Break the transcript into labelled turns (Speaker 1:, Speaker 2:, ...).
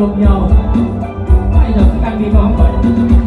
Speaker 1: ลมยาวให้ดอกกลา
Speaker 2: งปีท้องก่อน